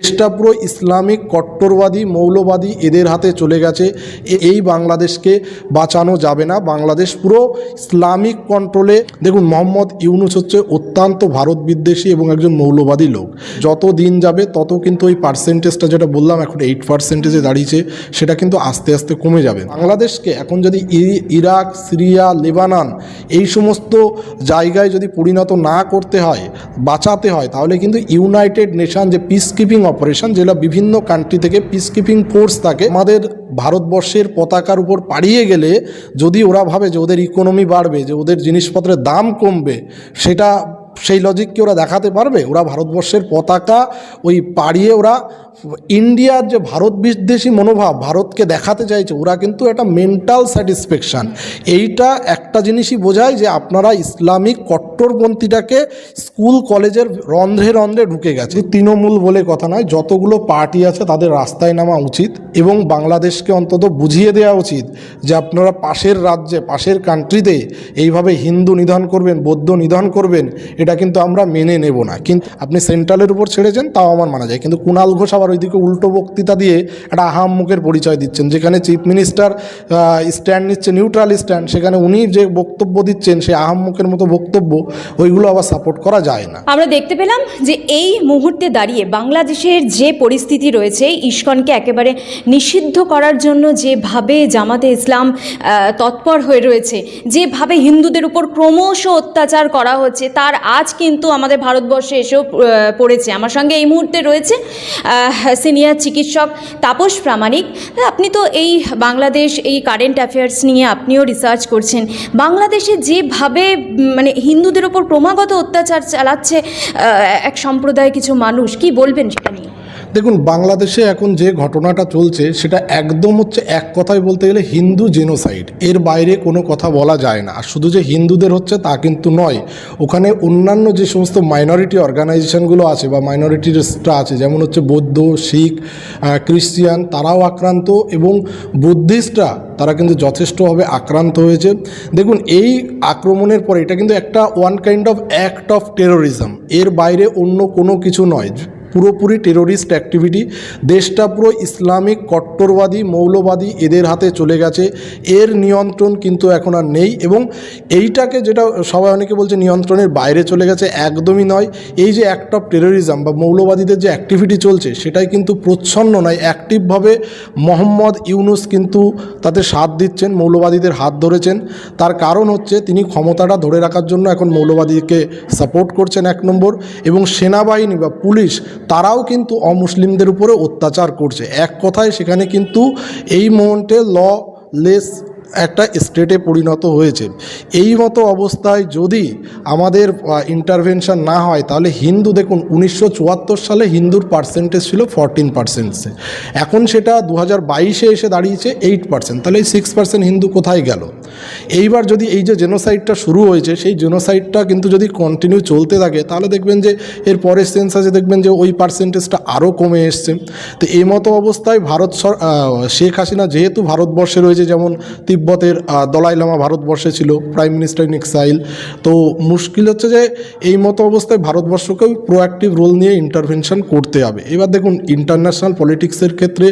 দেশটা পুরো ইসলামিক কট্টরবাদী, মৌলবাদী এদের হাতে চলে গেছে। এই বাংলাদেশকে বাঁচানো যাবে না। বাংলাদেশ পুরো ইসলামিক কন্ট্রোলে দেখুন, মোহাম্মদ ইউনুস হচ্ছে অত্যন্ত ভারত বিদ্বেষী এবং একজন মৌলবাদী লোক। যত দিন যাবে, তত কিন্তু ওই পার্সেন্টেজটা যেটা বললাম, এখন এইট পার্সেন্টেজে দাঁড়িয়েছে, সেটা কিন্তু আস্তে আস্তে কমে যাবে। বাংলাদেশকে এখন যদি ইরাক, সিরিয়া, লেবানান এই সমস্ত জায়গায় যদি পরিণত না করতে হয়, বাঁচাতে হয়, তাহলে কিন্তু ইউনাইটেড নেশন যে পিস কিপিং অপারেশন যেটা বিভিন্ন কান্ট্রি থেকে পিস কিপিং ফোর্স থাকে আমাদের ভারতবর্ষের পতাকার উপর পাড়িয়ে গেলে যদি ওরা ভাবে যে ওদের ইকোনমি বাড়বে, যে ওদের জিনিসপত্রের দাম কমবে, সেটা, সেই লজিককে ওরা দেখাতে পারবে? ওরা ভারতবর্ষের পতাকা ওই পাড়িয়ে ওরা ইন্ডিয়ার যে ভারত বিদ্বেষী মনোভাব ভারতকে দেখাতে চাইছে, ওরা কিন্তু একটা মেন্টাল স্যাটিসফ্যাকশান এইটা একটা জিনিসই বোঝায় যে আপনারা ইসলামিক কট্টরপন্থীটাকে স্কুল কলেজের রন্ধ্রে রন্ধ্রে ঢুকে গেছে। তৃণমূল বলে কথা নয়, যতগুলো পার্টি আছে তাদের রাস্তায় নামা উচিত এবং বাংলাদেশকে অন্তত বুঝিয়ে দেওয়া উচিত যে আপনারা পাশের রাজ্যে, পাশের কান্ট্রিতে এইভাবে হিন্দু নিধন করবেন, বৌদ্ধ নিধন করবেন, এটা কিন্তু আমরা মেনে নেব না। কিন্তু আপনি সেন্ট্রালের উপর ছেড়েছেন, তাও আমার মানা যায়। কিন্তু কুণাল ঘোষ আবার ওইদিকে উল্টো বক্তৃতা দিয়ে একটা আহাম্মুখের পরিচয় দিচ্ছেন, যেখানে চিফ মিনিস্টার স্ট্যান্ড নিচ্ছে নিউট্রাল স্ট্যান্ড সেখানে উনি যে বক্তব্য দিচ্ছেন, সেই আহাম্মুখের মতো বক্তব্য, ওইগুলো আবার সাপোর্ট করা যায় না। আমরা দেখতে পেলাম যে এই মুহূর্তে দাঁড়িয়ে বাংলাদেশের যে পরিস্থিতি রয়েছে, ইস্কনকে একেবারে নিষিদ্ধ করার জন্য যেভাবে জামাতে ইসলাম তৎপর হয়ে রয়েছে, যেভাবে হিন্দুদের উপর ক্রমশ অত্যাচার করা হচ্ছে, তার আজ কিন্তু আমাদের ভারতবর্ষে এসেও পড়েছে। আমার সঙ্গে এই মুহূর্তে রয়েছে সিনিয়র চিকিৎসক তাপস প্রামাণিক, আপনি তো এই বাংলাদেশ, এই কারেন্ট অ্যাফেয়ার্স নিয়ে আপনিও রিসার্চ করছেন। বাংলাদেশে যেভাবে মানে হিন্দুদের ওপর ক্রমাগত অত্যাচার চালাচ্ছে এক সম্প্রদায় কিছু মানুষ, কি বলবেন সেটা নিয়ে? দেখুন, বাংলাদেশে এখন যে ঘটনাটা চলছে, সেটা একদম হচ্ছে এক কথায় বলতে গেলে হিন্দু জেনোসাইড এর বাইরে কোনো কথা বলা যায় না। আর শুধু যে হিন্দুদের হচ্ছে তা কিন্তু নয়। ওখানে অন্যান্য যে সমস্ত মাইনরিটি অর্গানাইজেশনগুলো আছে বা মাইনরিটিসটা আছে, যেমন হচ্ছে বৌদ্ধ, শিখ ক্রিশ্চিয়ান তারাও আক্রান্ত এবং বুদ্ধিস্টরা, তারা কিন্তু যথেষ্টভাবে আক্রান্ত হয়েছে। দেখুন, এই আক্রমণের পরে এটা কিন্তু একটা one kind of act of terrorism এর বাইরে অন্য কোনো কিছু নয়। পুরোপুরি টেরোরিস্ট অ্যাক্টিভিটি দেশটা পুরো ইসলামিক, কট্টরবাদী, মৌলবাদী এদের হাতে চলে গেছে। এর নিয়ন্ত্রণ কিন্তু এখন আর নেই এবং এইটাকে যেটা সবাই অনেকে বলছে নিয়ন্ত্রণের বাইরে চলে গেছে, একদমই নয়। এই যে অ্যাক্ট অফ টেরোরিজম বা মৌলবাদীদের যে অ্যাক্টিভিটি চলছে, সেটাই কিন্তু প্রচ্ছন্ন নয়। অ্যাক্টিভভাবে মোহাম্মদ ইউনুস কিন্তু তাতে সাথ দিচ্ছেন, মৌলবাদীদের হাত ধরেছেন। তার কারণ হচ্ছে তিনি ক্ষমতাটা ধরে রাখার জন্য এখন মৌলবাদীকে সাপোর্ট করছেন এক নম্বর এবং সেনাবাহিনী বা পুলিশ তারাও কিন্তু অমুসলিমদের উপরে অত্যাচার করছে। এক কথায় সেখানে কিন্তু এই মোমেন্টে ল লেস একটা স্টেটে পরিণত হয়েছে। এই মতো অবস্থায় যদি আমাদের ইন্টারভেনশন না হয়, তাহলে হিন্দু, দেখুন, উনিশশো চুয়াত্তর সালে হিন্দুর পার্সেন্টেজ ছিল ফরটিন পার্সেন্টসে এখন সেটা দু হাজার বাইশে এসে দাঁড়িয়েছে এইট পার্সেন্ট তাহলে এই সিক্স পার্সেন্ট হিন্দু কোথায় গেল? এইবার যদি এই যে জেনোসাইডটা শুরু হয়েছে, সেই জেনোসাইডটা কিন্তু যদি কন্টিনিউ চলতে থাকে, তাহলে দেখবেন যে এর পরের সেন্সাসে দেখবেন যে ওই পার্সেন্টেজটা আরও কমে এসছে। তো এই মতো অবস্থায় ভারত শেখ হাসিনা যেহেতু ভারতবর্ষে রয়েছে, যেমন তিব্বতের দলাই লামা ভারতবর্ষে ছিল প্রাইম মিনিস্টার ইন এক্সাইল তো মুশকিল হচ্ছে যে এই মতো অবস্থায় ভারতবর্ষকেও প্রোঅ্যাক্টিভ রোল নিয়ে ইন্টারভেনশন করতে হবে। এবার দেখুন ইন্টারন্যাশনাল পলিটিক্সের ক্ষেত্রে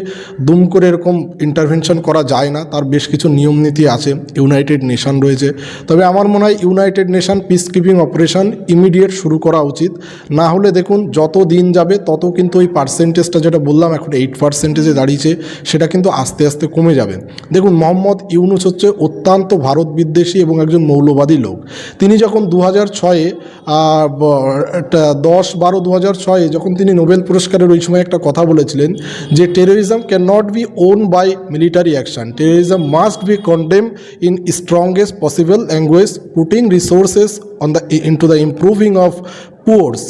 দুম করে এরকম ইন্টারভেনশন করা যায় না, তার বেশ কিছু নিয়ম নীতি আছে ইউনাইটেড নেশন রয়েছে। তবে আমার মনে হয় united nation peace keeping operation immediate শুরু করা উচিত। না হলে দেখুন, যত দিন যাবে, তত কিন্তু ওই পার্সেন্টেজটা যেটা বললাম, এখন এইট পার্সেন্টেজে দাঁড়িয়েছে, সেটা কিন্তু আস্তে আস্তে কমে যাবে। দেখুন, মোহাম্মদ ইউনুস হচ্ছে অত্যন্ত ভারত বিদ্বেষী এবং একজন মৌলবাদী লোক। তিনি যখন দু হাজার ছয়ে দশ বারো দু হাজার ছয়ে যখন তিনি নোবেল পুরস্কারের ওই সময় একটা কথা বলেছিলেন যে terrorism can not be won by military action terrorism must be condemn in strongest possible language putting resources on the into the improving of poors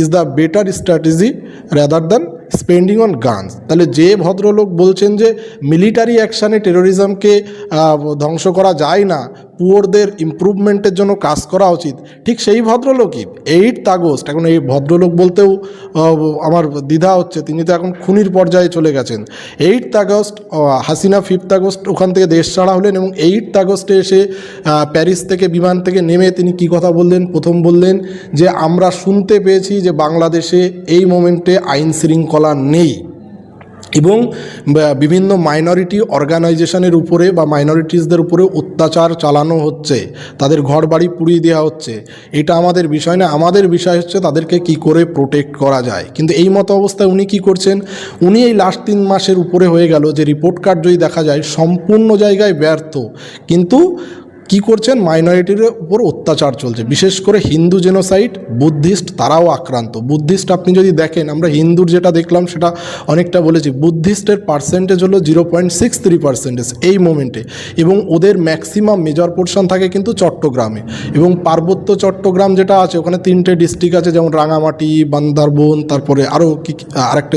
is the better strategy rather than spending on guns তাহলে যে ভদ্রলোক বলছেন যে military অ্যাকশানে টেরোরিজমকে ধ্বংস করা যায় না পুয়ারদের ইমপ্রুভমেন্টের জন্য কাজ করা উচিত। ঠিক সেই ভদ্রলোকই এইট আগস্ট এখন এই ভদ্রলোক বলতেও আমার দ্বিধা হচ্ছে, তিনি তো এখন খুনির পর্যায়ে চলে গেছেন। Eight August Hasina fifth August ওখান থেকে দেশ ছাড়া হলেন এবং এইট আগস্টে এসে প্যারিস থেকে বিমান থেকে নেমে তিনি কি কথা বললেন? প্রথম বললেন যে, আমরা শুনতে পেয়েছি যে বাংলাদেশে এই মোমেন্টে আইন শৃঙ্খলা নেই। এবং বিভিন্ন মাইনরিটি অর্গানাইজেশনের উপরে বা মাইনরিটিসদের উপরে অত্যাচার চালানো হচ্ছে, তাদের ঘর বাড়ি পুড়িয়ে দেওয়া হচ্ছে, এটা আমাদের বিষয় না, আমাদের বিষয় হচ্ছে তাদেরকে কি করে প্রোটেক্ট করা যায়। কিন্তু এই মতো অবস্থায় উনি কি করছেন? উনি এই লাস্ট তিন মাসের উপরে হয়ে গেল যে রিপোর্ট কার্ড যদি দেখা যায়, সম্পূর্ণ জায়গায় ব্যর্থ। কিন্তু কি করছেন? মাইনরিটির উপর অত্যাচার চলছে। বিশেষ করে হিন্দু জেনোসাইড বুদ্ধিস্ট তারাও আক্রান্ত। বুদ্ধিস্ট আপনি যদি দেখেন, আমরা হিন্দুর যেটা দেখলাম, সেটা অনেকটা বলেছি। বুদ্ধিস্টের পার্সেন্টেজ হলো zero point six three percentage এই মোমেন্টে এবং ওদের ম্যাক্সিমাম মেজর পোর্শন থাকে কিন্তু চট্টগ্রামে। এবং পার্বত্য চট্টগ্রাম যেটা আছে, ওখানে তিনটে ডিস্ট্রিক্ট আছে, যেমন রাঙামাটি, বান্দারবন, তারপরে আরও কি আরেকটা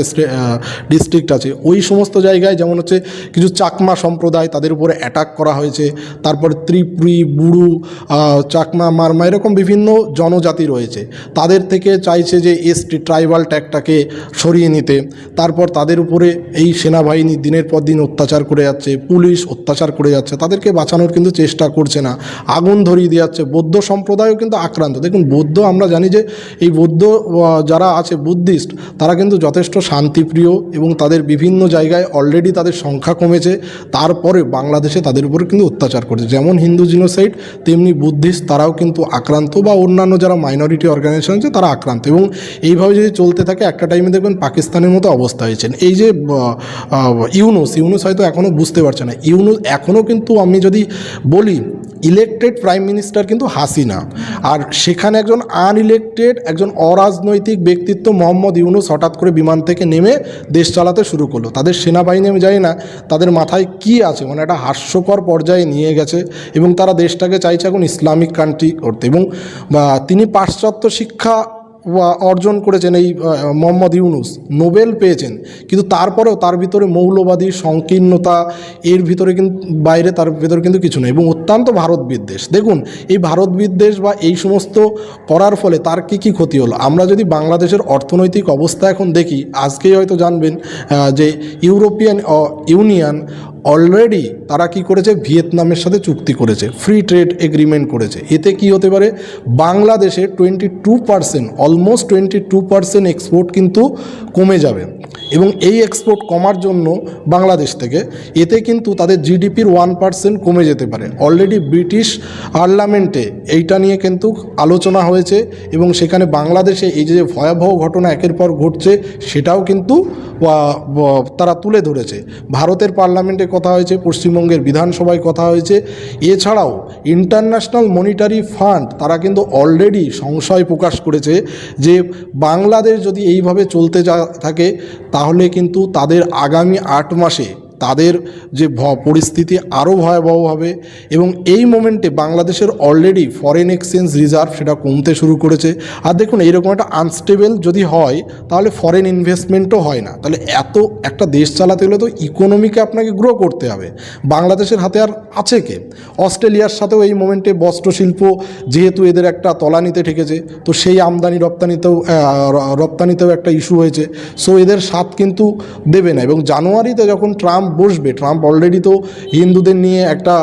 ডিস্ট্রিক্ট আছে। ওই সমস্ত জায়গায় যেমন হচ্ছে, কিছু চাকমা সম্প্রদায় তাদের উপরে অ্যাটাক করা হয়েছে। তারপরে ত্রিপুরি বুড়ু চাকমা, মারমা এরকম বিভিন্ন জনজাতি রয়েছে। তাদের থেকে চাইছে যে এসটি ট্রাইবাল ট্যাগটাকে সরিয়ে নিতে। তারপর তাদের উপরে এই সেনাবাহিনী দিনের পর দিন অত্যাচার করে যাচ্ছে, পুলিশ অত্যাচার করে যাচ্ছে। তাদেরকে বাঁচানোর কিন্তু চেষ্টা করছে না। আগুন ধরিয়ে দিয়ে যাচ্ছে। বৌদ্ধ সম্প্রদায়ও কিন্তু আক্রান্ত। দেখুন, বৌদ্ধ আমরা জানি যে এই বৌদ্ধ যারা আছে বুদ্ধিস্ট, তারা কিন্তু যথেষ্ট শান্তিপ্রিয় এবং তাদের বিভিন্ন জায়গায় অলরেডি তাদের সংখ্যা কমেছে। তারপরে বাংলাদেশে তাদের উপরে কিন্তু অত্যাচার করছে। যেমন হিন্দু জিনোসাইড তেমনি বুদ্ধিস্ট তারাও কিন্তু আক্রান্ত বা অন্যান্য যারা মাইনরিটি অর্গানাইজেশন আছে তারা আক্রান্ত। এবং এইভাবে যদি চলতে থাকে, একটা টাইমে দেখবেন পাকিস্তানের মতো অবস্থা হয়েছে। এই যে ইউনুস ইউনুস হয়তো এখনও বুঝতে পারছে না। ইউনুস এখনও কিন্তু আমি যদি বলি ইলেকটেড প্রাইম মিনিস্টার কিন্তু হাসিনা। আর সেখানে একজন আনইলেকটেড একজন অরাজনৈতিক ব্যক্তিত্ব মোহাম্মদ ইউনুস হঠাৎ করে বিমান থেকে নেমে দেশ চালাতে শুরু করল। তাদের সেনাবাহিনী আমি জানি না, তাদের মাথায় কি আছে? মানে একটা হাস্যকর পর্যায়ে নিয়ে গেছে এবং তারা দেশটাকে চাইছে এখন ইসলামিক কান্ট্রি করতে এবং তিনি পাশ্চাত্য শিক্ষা অর্জন করেছেন এই মোহাম্মদ ইউনুস। নোবেল পেয়েছেন। কিন্তু তারপরেও তার ভিতরে মৌলবাদী, সংকীর্ণতা, এর ভিতরে কিন্তু বাইরে তার ভিতরে কিন্তু কিছু নেই। এবং অত্যন্ত ভারত বিদ্বেষ দেখুন, এই ভারত বিদ্বেষ বা এই সমস্ত করার ফলে তার কি কি ক্ষতি হলো? আমরা যদি বাংলাদেশের অর্থনৈতিক অবস্থা এখন দেখি, আজকেই হয়তো জানবেন যে ইউরোপিয়ান ইউনিয়ন অলরেডি তারা কি করেছে? ভিয়েতনামের সাথে চুক্তি করেছে ফ্রি ট্রেড এগ্রিমেন্ট করেছে। এতে কি হতে পারে? বাংলাদেশে twenty two percent almost twenty two percent export কিন্তু কমে যাবে। এবং এই এক্সপোর্ট কমার জন্য বাংলাদেশ থেকে, এতে কিন্তু তাদের জিডিপির ওয়ান পার্সেন্ট কমে যেতে পারে। অলরেডি ব্রিটিশ পার্লামেন্টে এইটা নিয়ে কিন্তু আলোচনা হয়েছে এবং সেখানে বাংলাদেশে এই যে ভয়াবহ ঘটনা একের পর ঘটছে, সেটাও কিন্তু তারা তুলে ধরেছে। ভারতের পার্লামেন্টে কথা হয়েছে, পশ্চিমবঙ্গের বিধানসভায় কথা হয়েছে। এছাড়াও ইন্টারন্যাশনাল মনিটারি ফান্ড তারা কিন্তু অলরেডি সংশয় প্রকাশ করেছে যে বাংলাদেশ যদি এইভাবে চলতে যা, থাকে তাহলে কিন্তু তাদের আগামী আট মাসে তাদের যে পরিস্থিতি আরও ভয়াবহ হবে এবং এই মোমেন্টে বাংলাদেশের অলরেডি ফরেন এক্সচেঞ্জ রিজার্ভ সেটা কমতে শুরু করেছে। আর দেখুন, এইরকম একটা আনস্টেবল যদি হয়, তাহলে ফরেন ইনভেস্টমেন্টও হয় না। তাহলে এত একটা দেশ চালাতে হলে তো ইকোনমিকে আপনাকে গ্রো করতে হবে। বাংলাদেশের হাতে আর আছে কে? অস্ট্রেলিয়ার সাথেও এই মোমেন্টে বস্ত্র শিল্প যেহেতু এদের একটা তলানিতে ঠেকেছে, তো সেই আমদানি রপ্তানিতেও রপ্তানিতেও একটা ইস্যু হয়েছে। সো এদের স্বাদ কিন্তু দেবে না। এবং জানুয়ারিতে যখন ট্রাম্প বসবে। ট্রাম্প অলরেডি তো হিন্দুদের নিয়ে একটা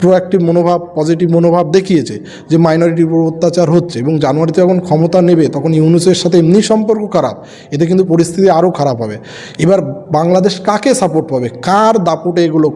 প্রোঅ্যাক্টিভ মনোভাব পজিটিভ মনোভাব দেখিয়েছে যে মাইনরিটির উপর অত্যাচার হচ্ছে এবং জানুয়ারিতে যখন ক্ষমতা নেবে, তখন ইউনুসের সাথে এমনি সম্পর্ক খারাপ, এতে কিন্তু পরিস্থিতি আরও খারাপ হবে। এবার বাংলাদেশ কাকে সাপোর্ট পাবে? কার দাপটে এগুলো